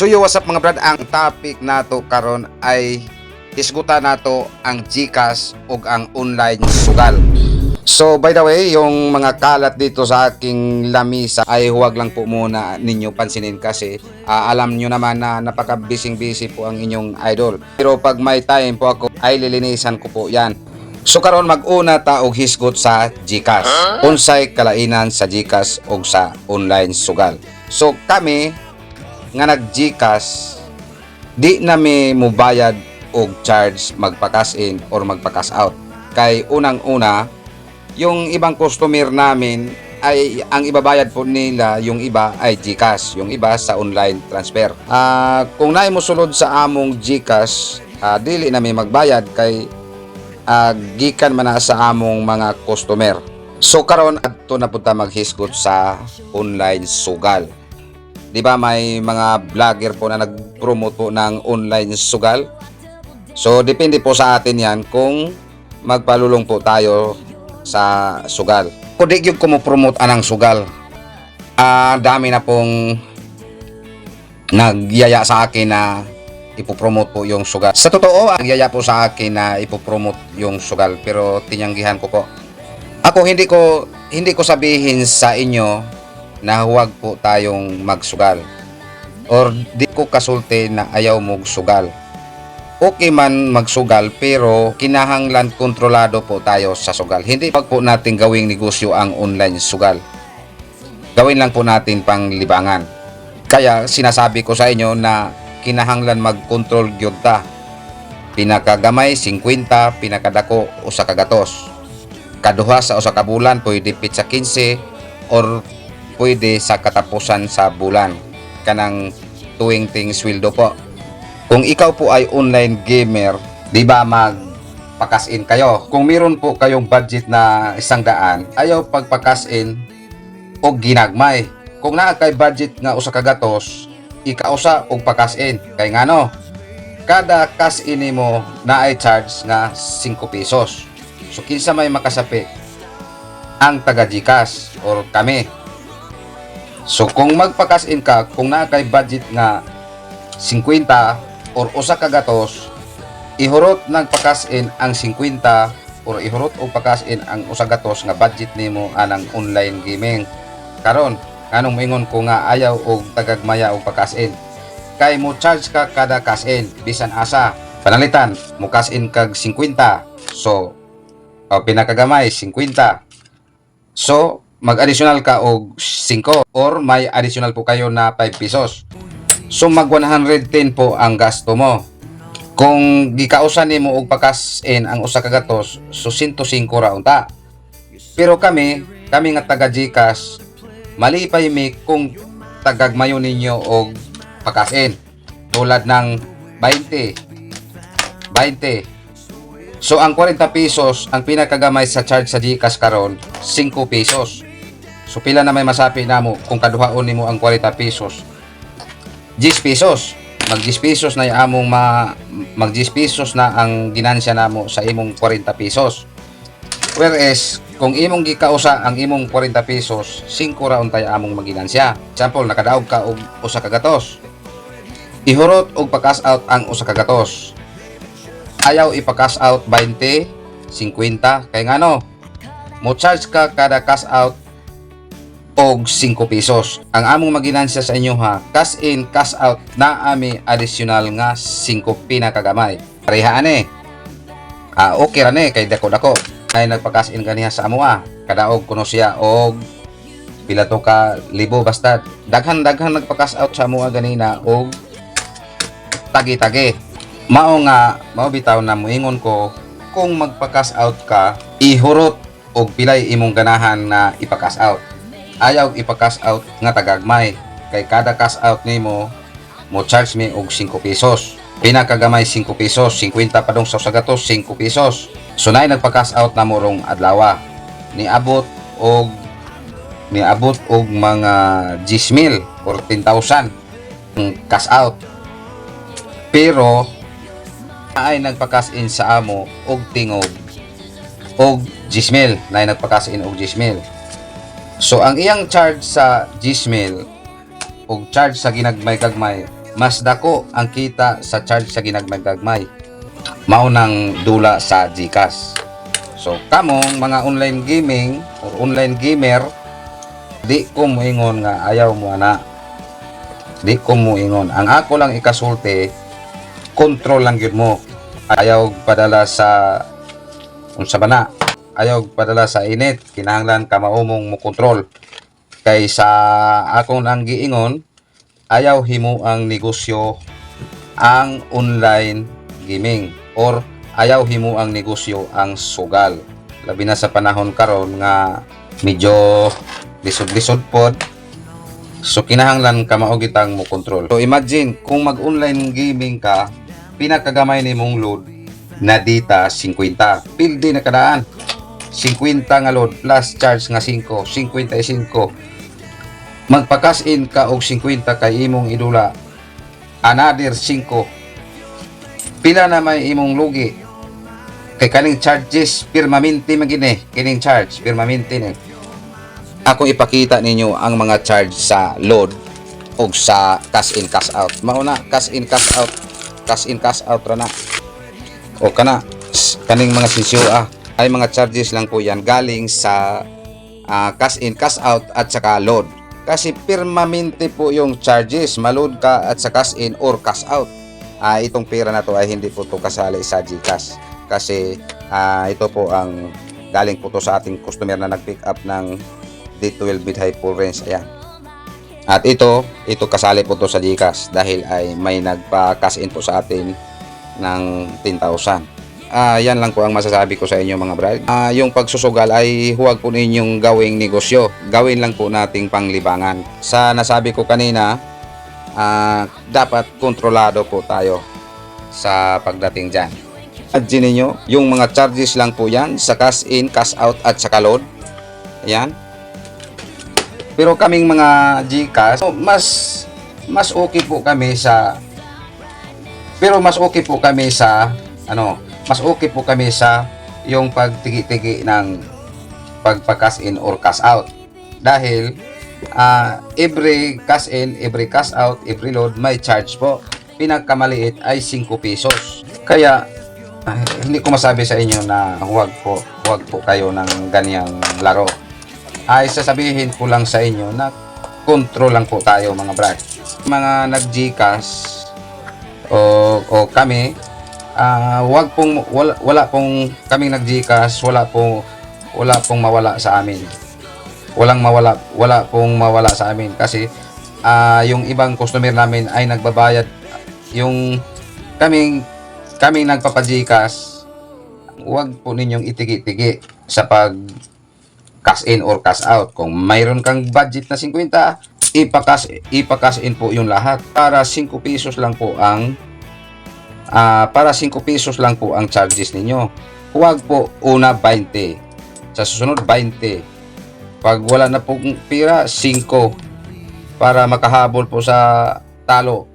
So yo, what's up mga brad? Ang topic nato karon ay isgutan nato ang GCash ug ang online sugal. So by the way, yung mga kalat dito sa aking lamisa ay huwag lang po muna ninyo pansinin kasi ah, alam nyo naman na napaka busy busy po ang inyong idol. Pero pag may time po ako ay lilinisan ko po yan. So karon mag-una ta og hisgot sa GCash. Unsay kalainan sa GCash ug sa online sugal. So kami nga nag GCash di na mi mubayad og charge magpa-cash in or magpa-cash out. Kay unang-una yung ibang customer namin ay ang ibabayad po nila yung iba ay GCash, yung iba sa online transfer. Ah, kung naay mo sulod sa among GCash, ah, dili na mi magbayad kay ah, gikan man sa among mga customer. So karon adto na punta maghisgot sa online sugal. 'Di ba may mga vlogger po na nag-promote po ng online sugal? So depende po sa atin 'yan kung magpalulong po tayo sa sugal. Kung di yung kumupromote anang sugal, ah dami na pong nagyaya sa akin na ipopromote po yung sugal. Sa totoo, ang yaya po sa akin na ipopromote yung sugal pero tinanggihan ko po. Ako hindi ko hindi ko sabihin sa inyo na huwag po tayong magsugal. Or di ko kasulti na ayaw mong sugal. Okay man magsugal pero kinahanglan kontrolado po tayo sa sugal. Hindi pag po natin gawing negosyo ang online sugal. Gawin lang po natin pang libangan. Kaya sinasabi ko sa inyo na kinahanglan mag-control gyud ta. Pinakagamay 50, pinakadako usa ka gatos. Kaduha sa usa ka bulan pwede pit sa 15 or pwede sa katapusan sa bulan kanang tuwing ting sweldo po. Kung ikaw po ay online gamer, di ba mag pakas in kayo? Kung meron po kayong budget na isang daan, ayaw pagpakas in o ginagmay. Kung naa kay budget nga usa ka gatos, ikausa og pakas in. Kay ngano? Kada cash in mo na ay charge nga 5 pesos. So kinsa may makasapi ang taga Gcash or kami. So kung magpakas in ka, kung naa kay budget nga 50 or usa ka gatos, ihurot nagpakas in ang 50 or ihurot og pakas in ang usa gatos nga budget nimo anang online gaming. Karon, anong moingon ko nga ayaw og tagagmaya og pakas in. Kay mo charge ka kada cash in bisan asa. Panalitan, mo cash in kag 50. So, o pinakagamay 50. So, mag-additional ka og 5 or may additional po kayo na 5 pesos. So mag 110 po ang gasto mo. Kung gikausan nimo og pakas in ang usa ka gatos, so 105 ra unta. Pero kami, kami nga taga GCash, malipay mi kung tagagmayo ninyo og pakas in tulad ng 20 20 So ang 40 pesos ang pinakagamay sa charge sa GCash karon 5 pesos. So pila na may masapi namo kung kaduhaon nimo ang 40 pesos 10 pesos. Mag 10 pesos na among ma, mag 10 pesos na ang ginansya namo sa imong 40 pesos. Whereas, kung imong gikausa ang imong 40 pesos, 5 ra untay among maginansya. Example, nakadaog ka og usa ka gatos. Ihurot og pa-cash out ang usa ka gatos. Ayaw ipa-cash out 20, 50, kay ngano? Mo charge ka kada cash out og 5 pesos. Ang among maginansya sa inyo ha, cash in, cash out na ami additional nga 5 pinakagamay. Pareha ani. Ah, okay ra ni kay dako dako. Ay nagpa-cash in ganiha sa amo. Kadaog kuno siya og pila to ka libo basta daghan daghan nagpa-cash out sa amo ganina og tagi-tagi. Mao nga mao bitaw na moingon ko kung magpa-cash out ka, ihurot og pilay imong ganahan na ipa-cash out ayaw ipa-cash out nga tagagmay. Kay kada cash out nimo mo charge me og 5 pesos. Pinakagamay 5 pesos 50 pa dong sa gatos 5 pesos. So nay nagpa-cash out na mo rong adlaw niabot og niabot og mga 10,000 or 10,000 ang cash out. Pero ay nagpa-cash in sa amo og tingog og 10,000 na nagpa-cash in og 10,000 So ang iyang charge sa Gmail o charge sa ginagmay-gagmay mas dako ang kita sa charge sa ginagmay-gagmay. Maunang dula sa GCash. So, kamong mga online gaming or online gamer, di ko moingon nga ayaw mo ana. Di ko moingon. Ang ako lang ikasulti, control lang yun mo. Ayaw padala sa unsa ba na? Ayaw padala sa init. Kinahanglan ka maumong mo control. Kay sa akong ang giingon, ayaw himo ang negosyo ang online gaming or ayaw himo ang negosyo ang sugal. Labi na sa panahon karon nga medyo lisod-lisod pod. So kinahanglan ka mao gitang mo control. So imagine kung mag-online gaming ka, pinakagamay nimong load na data 50. Pildi na kadaan. 50 nga load plus charge nga 5, 55. Magpa-cash in ka og 50 kay imong idula. Another 5 pila na may imong lugi? Kay kaning charges permanente magini kining charge permanente ni. Ako ipakita ninyo ang mga charge sa load ug sa cash in cash out. Mauna cash in cash out. Cash in cash out ra na. O kana kaning mga sisyo ah ay mga charges lang po yan galing sa ah, cash in cash out at saka load. Kasi permanente po yung charges maload ka at sa cash in or cash out. Ah itong pera na to ay hindi po to kasali sa GCash. Kasi ah, ito po ang galing po to sa ating customer na nag-pick up ng D12 mid high full range. Ayan. At ito ito kasali po to sa GCash dahil ay may nagpa-cash in po sa atin ng 10,000 Ah, yan lang po ang masasabi ko sa inyo mga brad. Ah, yung pagsusugal ay huwag po ninyong gawing negosyo. Gawin lang po nating panglibangan. Sa nasabi ko kanina, ah, dapat kontrolado po tayo sa pagdating dyan. Imagine ninyo, yung mga charges lang po yan sa cash in, cash out at sa load. Ayan. Pero kaming mga Gcash, mas mas okay po kami sa pero mas okay po kami sa ano, mas okay po kami sa yung pagtigi-tigi ng pagpa-cash in or cash out. Dahil ah, every cash in, every cash out, every load may charge po. Pinagkamaliit ay 5 pesos. Kaya ah, hindi ko masabi sa inyo na huwag po, huwag po kayo ng ganyang laro. Ay sasabihin ko lang sa inyo na control lang po tayo mga brad. Mga nag-Gcash o, o kami, ah wag pong wala, wala pong kaming nag-Gcash, wala pong wala pong mawala sa amin. Walang mawala, wala pong mawala sa amin kasi ah yung ibang customer namin ay nagbabayad yung kaming kaming nagpapa-Gcash, wag po ninyong itigi-tigi sa pag cash in or cash out. Kung mayroon kang budget na 50, ipa-cash, ipa-cash in po yung lahat. Para 5 pesos lang po ang ah, para 5 pesos lang po ang charges ninyo. Huwag po una 20. Sa susunod 20. Pag wala na pong pira, 5. Para makahabol po sa talo.